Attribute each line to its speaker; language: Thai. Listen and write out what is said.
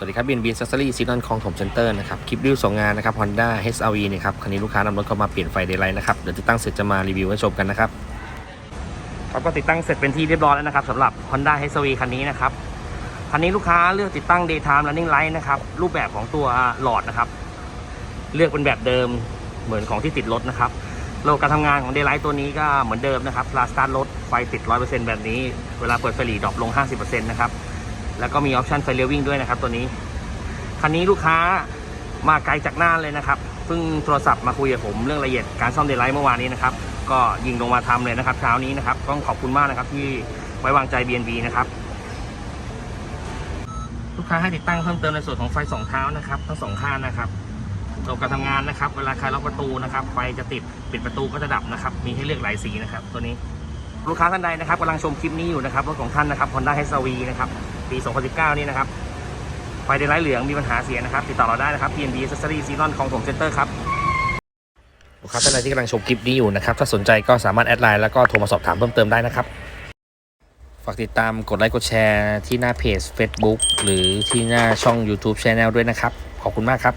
Speaker 1: สวัสดีครับ BNB Accessory s e a s o n คลองถมเซ็นเตอร์นะครับ คลิปรีวิวสองงานนะครับ Honda HRV นะครับ คันนี้ลูกค้านำรถเข้ามาเปลี่ยนไฟเดย์ไลท์นะครับ เดี๋ยวติดตั้งเสร็จจะมารีวิวให้ชมกันนะครับครับก็ติดตั้งเสร็จเป็นที่เรียบร้อยแล้วนะครับสำหรับ Honda HRV คันนี้นะครับ คันนี้ลูกค้าเลือกติดตั้ง Daytime Running Light นะครับ รูปแบบของตัวหลอดนะครับ เลือกเป็นแบบเดิมเหมือนของที่ติดรถนะครับระบบการทำงานของ Daylight ตัวนี้ก็เหมือนเดิมนะครับลาสตาร์รถไฟติด 100%แบบนี้ เวลาเปิดไฟหลีดรอปลง 50%นะครับ แล้วก็มีออปชันไฟเลี้ยววิ่งด้วยนะครับตัวนี้ คันนี้ลูกค้ามาไกลจากน่านเลยนะครับเพิ่งโทรศัพท์มาคุยกับผมเรื่องรายละเอียดการซ่อมเดลไลท์เมื่อวานนี้นะครับ ก็ยิงลงมาทำเลยนะครับ เช้านี้นะครับต้องขอบคุณมากนะครับที่ไว้วางใจ BNB นะครับลูกค้าให้ติดตั้งเพิ่มเติมในส่วนของไฟสองเท้านะครับทั้งสองข้างนะครับระบบการทำงานนะครับ เวลาใครล็อกประตูนะครับ ไฟจะติดปิดประตูก็จะดับนะครับ มีให้เลือกหลายสีนะครับ ตัวนี้ ลูกค้าท่านใดนะครับกำลังชมคลิปนี้อยู่นะครับรถของท่านนะครับ Honda HRV นะครับปี 2019 นี่นะครับไฟเดลไลท์เหลืองมีปัญหาเสียนะครับ ติดต่อเราได้นะครับ PNB Accessory Season ของผมเซ็นเตอร์ครับลูกค้าท่านใดที่กำลังชมคลิปนี้อยู่นะครับ ถ้าสนใจก็สามารถแอดไลน์แล้วก็โทรมาสอบถามเพิ่มเติมได้นะครับ ฝากติดตามกดไลค์กดแชร์ที่หน้าเพจ Facebook หรือที่หน้าช่อง YouTube Channel ด้วยนะครับ ขอบคุณมากครับ